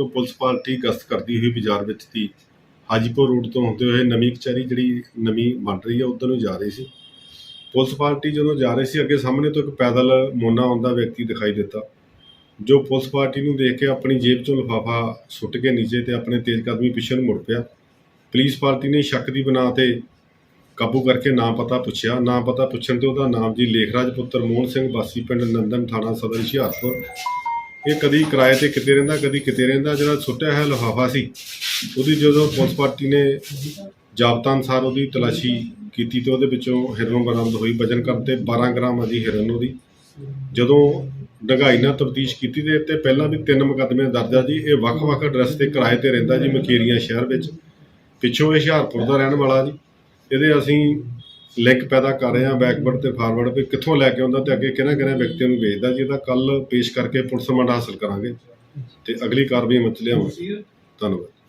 ਤੋਂ police party ਗਸ਼ਤ ਕਰਦੀ ਹੋਈ ਬਾਜ਼ਾਰ ਵਿੱਚ ਦੀ ਹਾਜੀਪੁਰ ਰੋਡ ਤੋਂ ਹੁੰਦੇ ਹੋਏ ਨਵੀਂ ਕਚਹਿਰੀ ਜਿਹੜੀ ਨਵੀਂ ਬਣ ਰਹੀ ਹੈ ਉਧਰ ਨੂੰ ਜਾ ਰਹੀ ਸੀ। ਪੁਲਿਸ ਪਾਰਟੀ ਜਦੋਂ ਜਾ ਰਹੀ ਸੀ, ਅੱਗੇ ਸਾਹਮਣੇ ਤੋਂ ਇੱਕ ਪੈਦਲ ਮੋਨਾ ਆਉਂਦਾ ਵਿਅਕਤੀ ਦਿਖਾਈ ਦਿੱਤਾ, ਜੋ ਪੁਲਿਸ ਪਾਰਟੀ ਨੂੰ ਦੇਖ ਕੇ ਆਪਣੀ ਜੇਬ ਚੋਂ ਲਿਫਾਫਾ ਸੁੱਟ ਕੇ ਨੀਚੇ ਤੇ ਆਪਣੇ ਤੇਜ਼ ਕਦਮੀ ਪਿੱਛੇ ਨੂੰ ਮੁੜ ਪਿਆ। ਪੁਲਿਸ ਪਾਰਟੀ ਨੇ ਸ਼ੱਕ ਦੀ ਬਣਾ ਤੇ ਕਾਬੂ ਕਰਕੇ ਨਾਂ ਪਤਾ ਪੁੱਛਿਆ। ਨਾਂ ਪਤਾ ਪੁੱਛਣ ਤੇ ਉਹਦਾ ਨਾਮ ਜੀ ਲੇਖਰਾਜ ਪੁੱਤਰ ਮੋਹਨ ਸਿੰਘ, ਵਾਸੀ ਪਿੰਡ ਨੰਦਨ ਥਾਣਾ, ਸਦਰ ਹੁਸ਼ਿਆਰਪੁਰ। ਇਹ ਕਦੀ ਕਿਰਾਏ ਤੇ ਕਿਤੇ ਰਹਿੰਦਾ, ਕਦੀ ਕਿਤੇ ਰਹਿੰਦਾ, ਜਿਹੜਾ ਸੁੱਟਿਆ ਹੋਇਆ ਲਿਫਾਫਾ ਸੀ, ਉਹਦੀ ਜਦੋਂ ਪੁਲਿਸ ਪਾਰਟੀ ਨੇ ਜਾਬਤਾ ਅਨਸਾਰ ਉਹਦੀ ਤਲਾਸ਼ੀ ਕੀਤੀ ਤੇ ਉਹਦੇ ਵਿੱਚੋਂ ਹਿਰਨ ਬਰਾਮਦ ਹੋਈ। ਵਜਨ ਕਰਨ ਤੇ 12 ਗ੍ਰਾਮ ਅਜੀ ਹਿਰਨ ਉਹਦੀ। ਜਦੋਂ ਡੰਗਾਈ ਨਾਲ ਤਫਤੀਸ਼ ਕੀਤੀ ਤੇ ਤੇ ਪਹਿਲਾਂ ਵੀ ਤਿੰਨ ਮੁਕੱਦਮੇ ਦਰਜ ਆ ਜੀ। ਇਹ ਵੱਖ-ਵੱਖ ਐਡਰੈਸ ਤੇ ਕਿਰਾਏ ਤੇ ਰਹਿੰਦਾ ਜੀ ਮਕੇਰੀਆਂ ਸ਼ਹਿਰ ਵਿੱਚ। ਪਿੱਛੋਂ ਇਹ ਹੁਸ਼ਿਆਰਪੁਰ ਦਾ ਰਹਿਣ ਵਾਲਾ ਜੀ। ਇਹਦੇ ਅਸੀਂ ਲਿੰਕ ਪੈਦਾ ਕਰ ਰਹੇ ਹਾਂ ਬੈਕਵਰਡ ਤੇ ਫਾਰਵਰਡ ਵੀ ਕਿੱਥੋਂ ਲੈ ਕੇ ਆਉਂਦਾ ਤੇ ਅੱਗੇ ਕਿਹਨਾਂ ਕਿਹਨਾਂ ਵਿਅਕਤੀਆਂ ਨੂੰ ਵੇਚਦਾ ਜਿਹਦਾ ਇਹਦਾ ਕੱਲ ਪੇਸ਼ ਕਰਕੇ ਪੁਲਿਸ ਰਿਮਾਂਡ ਹਾਸਲ ਕਰਾਂਗੇ ਤੇ ਅਗਲੀ ਕਾਰਵਾਈ ਮਚ ਲਿਆਵਾਂਗੇ। ਧੰਨਵਾਦ।